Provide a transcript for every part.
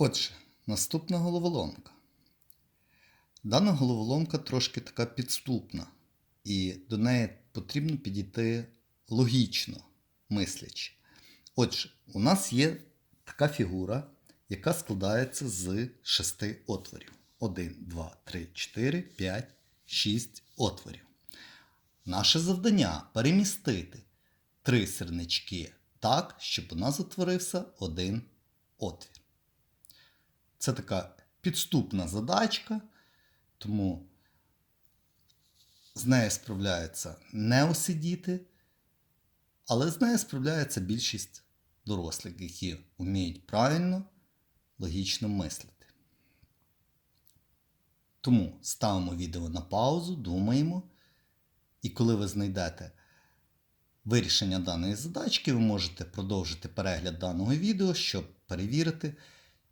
Отже, наступна головоломка. Дана головоломка трошки така підступна, і до неї потрібно підійти логічно мислячи. Отже, у нас є така фігура, яка складається з шести отворів. 1, 2, 3, 4, 5, 6 отворів. Наше завдання перемістити три сірнички так, щоб у нас утворився один отвір. Це така підступна задачка, тому з нею справляються неосі діти, але з нею справляється більшість дорослих, які вміють правильно, логічно мислити. Тому ставимо відео на паузу, думаємо, і коли ви знайдете вирішення даної задачки, ви можете продовжити перегляд даного відео, щоб перевірити,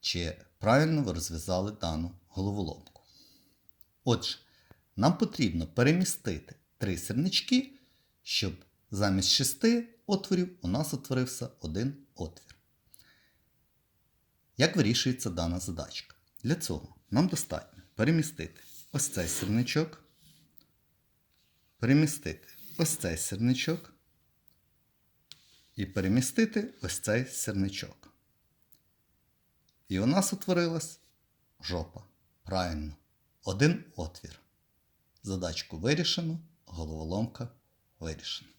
чи правильно ви розв'язали дану головоломку. Отже, нам потрібно перемістити три сірнички, щоб замість шести отворів у нас утворився один отвір. Як вирішується дана задачка? Для цього нам достатньо перемістити ось цей сірничок, перемістити ось цей сірничок і перемістити ось цей сірничок. І у нас утворилась жопа. Правильно. Один отвір. Задачку вирішено, головоломка вирішена.